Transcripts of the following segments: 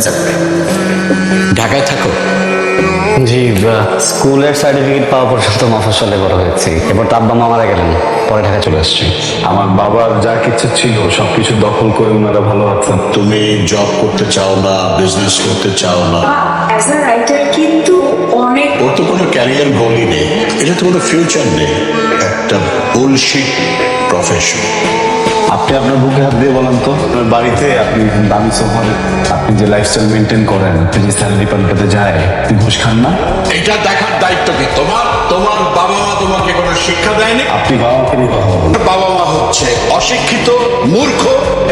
Sir ঢাকায় থাকো। জি স্কুলের সার্টিফিকেট পাওয়া পর্যন্ত মফসলে বড় হয়েছি। এবার তো আব্বা মা মারা গেলেন পরে ঢাকা চলে আসছি। আমার বাবার যা কিছু ছিল সবকিছু দখল করে ওনারা ভালো আছেন। তুমি জব করতে চাও না বিজনেস করতে চাও না? অ্যাজ আ রাইটার কিন্তু অনেক ওর তো কোনো ক্যারিয়ার গোলই নেই। এটা তো কোনো ফিউচার নেই। একটা বুলশিট প্রফেশন আপনি আপনার বুকে হাত দিয়ে বলেন তো। আপনার বাড়িতে আপনি দামি সোফার আপনি যে লাইফস্টাইল মেনটেন করেন আপনি যে স্যালারি পাল্টাতে যায় আপনি ঘুষ খান না? এটা দেখার দায়িত্ব কি? তোমার তোমার বাবা মা তোমাকে কোনো শিক্ষা দেয়নি? আপনি বাবা মাকে নিয়ে কথা বলুন। বাবা মা হচ্ছে অশিক্ষিত মূর্খ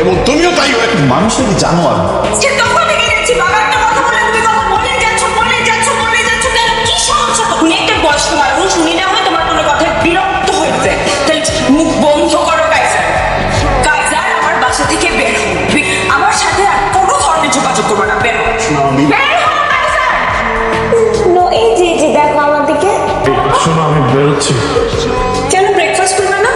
এবং তুমিও তাই হয়ে মানুষের জানোয়ার। বাবা শোনো আমি বেরোচ্ছি কেন ব্রেকফাস্ট করবে না?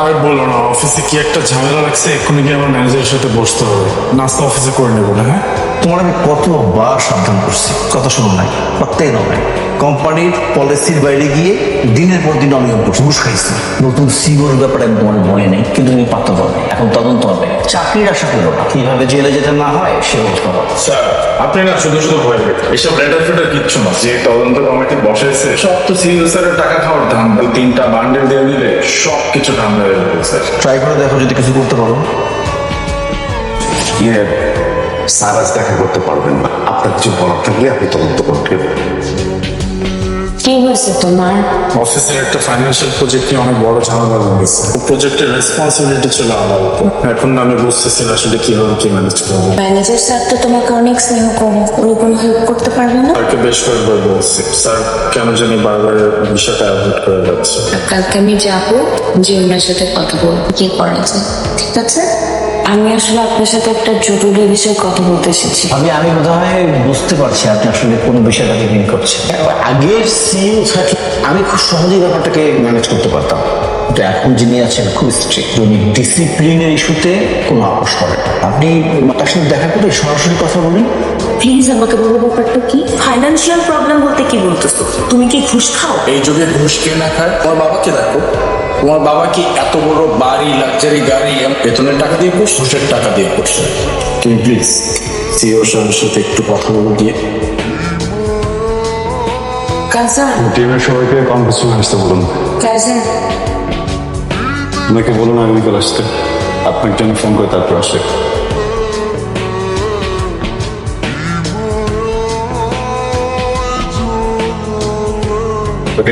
আর বলো না অফিসে কি একটা ঝামেলা লাগছে? এক্ষুনি গিয়ে আমার ম্যানেজারের সাথে বসতে হবে। নাস্তা অফিসে করে নেব না হ্যাঁ? তোমার আমি কতবার সাবধান করছি? কথা শোনো নাই প্রত্যেক নয়। কোম্পানির পলিসির বাইরে গিয়ে দিনের পর দিন অনিয়ম করছি ঘুষ খাইছি। নতুন সিওর ব্যাপারে আমি তোমার মনে নেই কিন্তু তুমি পাত্তা নাই। এখন তদন্ত হবে। চাকরির আশা করো না। কীভাবে জেলে যেতে না হয় সে ব্যবস্থা করো। স্যার আপনি না শুধু শুধু ভয় পেয়ে এসব লেটার ফেটার কিচ্ছু না। যে তদন্ত কমিটি বসেছে সব তো সিইও স্যারের টাকা খাওয়ার ধান দু তিনটা বান্ডেল দিয়ে দিলে সব কিছু ঠান্ডা হয়ে যাবে স্যার। ট্রাই করে দেখো যদি কিছু করতে পারো। ইয়ে স্যার আজ দেখা করতে পারবেন না। আপনার কিছু বলার থাকলে আপনি তদন্ত করতে কি হয়েছে তোমার? অফিসের একটা ফাইন্যান্সিয়াল প্রজেক্ট নিয়ে অনেক বড় ঝামেলা হয়েছে। প্রজেক্টের রেসপন্সিবিলিটি ছিল আমার উপর। এখন আমি বুঝতেছি না আসলে কীভাবে কি ম্যানেজ করব। ম্যানেজার স্যার তো তোমাকে অনেক স্নেহ করে। কোনো হেল্প করতে পারবে না? স্যারকে বেশ কয়েকবার বলছি। স্যার কেন জানি বারবার বিষয়টা অ্যাভয়েড করে যাচ্ছে। কালকে আমি যাব যে ওনার সাথে কথা বলব। কি করা যায়? ঠিক আছে? আমি আসলে আপনার সাথে একটা জরুরি বিষয়ে কথা বলতে এসেছি। আমি আমি বোধহয় বুঝতে পারছি আপনি আসলে কোন বিষয়টাকে মিন করছেন। আগের সিইও থাকলে আমি খুব সহজেই ব্যাপারটাকে ম্যানেজ করতে পারতাম। কিন্তু এখন যিনি আছেন খুব স্ট্রিক্ট উনি ডিসিপ্লিনের ইস্যুতে কোনো আপোষ করেন না। আপনি তার সাথে দেখা করে সরাসরি কথা বলুন। প্লিজ আমাকে বলো ব্যাপারটা কি? ফাইনান্সিয়াল প্রবলেম বলতে কি বলতেছো? তুমি কি ঘুষ খাও? এই যুগে ঘুষ কে না খায়? তোমার বাবাকে দেখো? তোমার বাবা কি এত বড় বাড়ি লাক্সারি গাড়ি বেতনের টাকা দিয়ে করছে? ঘুষের টাকা দিয়ে করছে। তুমি প্লিজ সিও সাহেবের সাথে একটু কথা বলো গিয়ে। টিমের সবাইকে কনফারেন্স আসতে বলুন। ওনাকে বলুন আগামীকাল আসতে। আপনার জন্য ফোন করে তারপর আসে।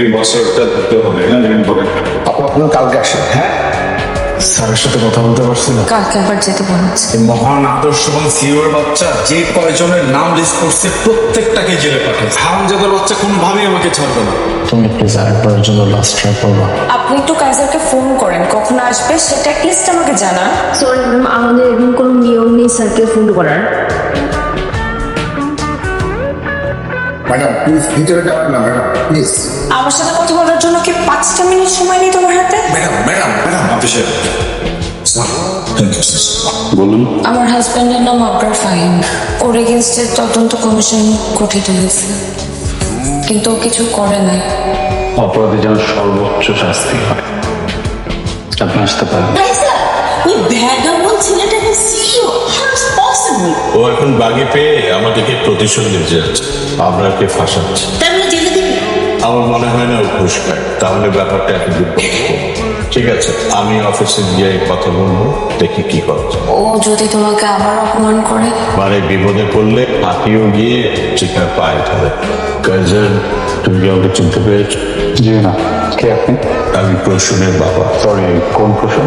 এই বছরটা দিতে হবে না জানেন বলেন আপু আপনার কালকে আসেন হ্যাঁ? স্যারের সাথে কথা বলতে পারছি না। কালকে আবার যেতে বলেছে এই মহান আদর্শবান সিওর বাচ্চা যে কয়জনের নাম লিস্ট করছে প্রত্যেকটাকে জেলে পাঠায়। হারামজাদার বাচ্চা কোনোভাবেই আমাকে ছাড়বে না। তুমি প্লিজ আরেকবারের জন্য লাস্ট ট্রাই করবা। আপনি একটু কাইজারকে ফোন করেন কখন আসবে সেটা লিস্ট আমাকে জানান। সরি ম্যাম আমাদের এরকম কোনো নিয়ম নেই স্যারকে ফোন করার। ম্যাডাম প্লিজ ভিতরে যাবেন না ম্যাডাম প্লিজ আমার সাথে কথা বলার জন্য কি পাঁচটা মিনিট সময় নেই তোমার হাতে? ম্যাডাম ম্যাডাম ম্যাডাম অফিসে থ্যাংক বলুন। আমার হাজব্যান্ডের নাম আবরার ফাহিম। ওর এগেনস্টে তদন্ত কমিশন গঠিত হয়েছে। কিন্তু ও কিছু করে নাই। অপরাধী যেন সর্বোচ্চ শাস্তি হয়। আপনি আসতে পারেন। ওই ভ্যাগাবন ছেলেটাকে সিইও হাউ ইজ পসিবল ও এখন বাগে পেয়ে আমাদেরকে প্রতিশোধ নিতে যাচ্ছে। আমরাকে ফাঁসাচ্ছে। তার মানে জেলে দিবি আমার মনে হয় না ও ঘুষ খায়। তাহলে ব্যাপারটা একটু বিপদ ঠিক আছে আমি অফিসে গিয়ে কথা বলব দেখি কি করা ও যদি তোমাকে আবার অপমান করে? মানে বিপদে পড়লে হাতিও গিয়ে চিকার পায়ে ধরে। কাজের তুমি কি আমাকে চিনতে পেরেছ? জি না কে আপনি? আমি প্রসূনের বাবা। সরি কোন প্রশ্ন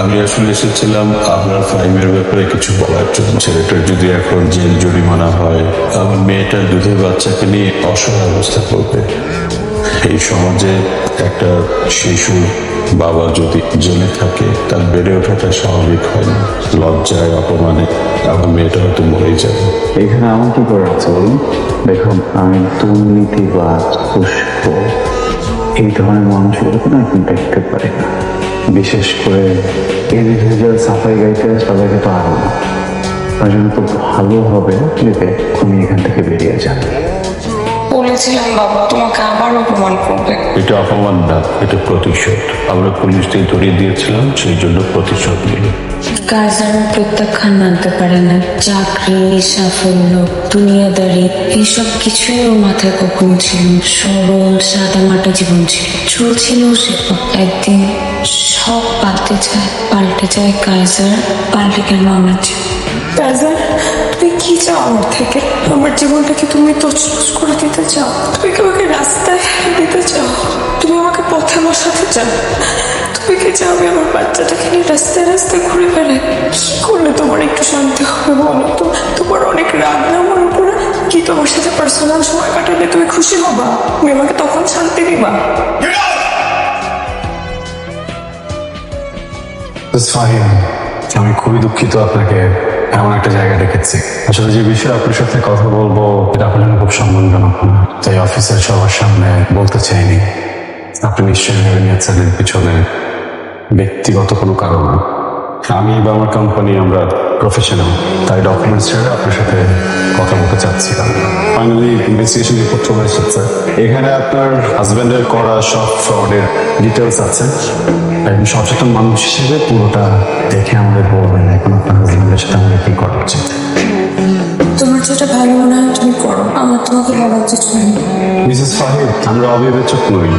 আমি আসলে এসেছিলাম আপনার ফাইমের ব্যাপারে কিছু বলার জন্য। ছেলেটার যদি এখন জেল জরিমানা হয়, আমার মেয়েটার দুধের বাচ্চাকে নিয়ে অসহায় অবস্থা করবে এই সমাজে একটা শিশু বাবা যদি জেলে থাকে, তার বেড়ে ওঠাটা স্বাভাবিক হয় না। লজ্জায়, অপমানে আমার মেয়েটা হয়তো মরেই যাবে। এখানে আমার কি করার আছে বলুন? দেখুন, আমি দুর্নীতিবাজ পুষ্প, এই ধরনের মানুষগুলোকে না এখন দেখতে পারি না। বিশেষ করে ইন্ডিভিজুয়াল সাফাই গাইতে সবাইকে তো আরও তার জন্য তো ভালো হবে। যে তুমি এখান থেকে বেরিয়ে যান বলেছিলাম বাবা তোমাকে আবার অপমান করবে। এটা অপমান না এটা প্রতিশোধ। আমরা পুলিশ দিয়ে ধরিয়ে দিয়েছিলাম সেই জন্য প্রতিশোধ নিল কাজার প্রত্যাখ্যান মানতে পারে না। চাকরি সাফল্য দুনিয়াদারি এইসব কিছুই ওর মাথায় কখনো ছিল সরল সাদা মাটা জীবন ছিল। চলছিল সে একদিন। সব পাল্টে যায় পাল্টে যায় কাইজার পাল্টে গেল আমার জীবন কাজার তুমি কি চাও আমার থেকে? আমার জীবনটাকে তুমি তছনছ করে দিতে চাও? তুমি কি আমাকে রাস্তায় ফেলে দিতে চাও? তুমি আমাকে পথে বসাতে চাও? তুমি কি চাও আমি আমার বাচ্চাটাকে নিয়ে রাস্তায় রাস্তায় ঘুরে বেড়াই? কি করলে তোমার একটু শান্তি হবে বলো তো? তোমার অনেক রাগ না আমার উপরে? কি তোমার সাথে পার্সোনাল সময় কাটালে তুমি খুশি হবা? তুমি আমাকে তখন শান্তি দিবা? ফাহিম আমি খুবই দুঃখিত আপনাকে এমন একটা জায়গা রেখেছি। আসলে যে বিষয়ে আপনার সাথে কথা বলব, এটা আপনার খুব সম্মানজনক না। তাই অফিসের সবার সামনে বলতে চাইনি। আপনি নিশ্চয়ই ভেবে নিয়েছেন এর পিছনে ব্যক্তিগত কোনো কারণ আমি বা আমার কোম্পানি আমরা প্রফেশনাল তাই ডকুমেন্টস ছেড়ে আপনার সাথে কথা বলতে চাচ্ছিলাম ফাইনালি ইনভেস্টিগেশন রিপোর্ট চলে এসেছে। এখানে আপনার হাজব্যান্ডের করা সব ফ্রডের ডিটেলস আছে। একজন সচেতন মানুষ হিসেবে পুরোটা দেখে আমাদের বলবেন এখন আপনার হাজব্যান্ডের সাথে আমাদের কি করা উচিত তোমার যেটা ভালো মনে হয় তুমি করো আমার তোমাকে কিছু নেই। মিসেস ফাহিদ আমরা অবিবেচক নই।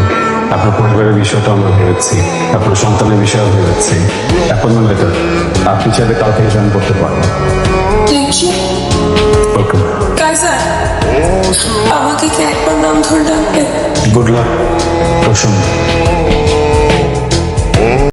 আপনার পরিবারের বিষয়টা আমরা ভেবেছি আপনার সন্তানের বিষয়েও ভেবেছি। অ্যাপয়েন্টমেন্ট লেটার আপনি চাইলে কাল থেকে জয়েন করতে পারেন। কাইজার আমাকে কি একবার নাম ধরে ডাকবে? গুড লাক প্রসন্ন।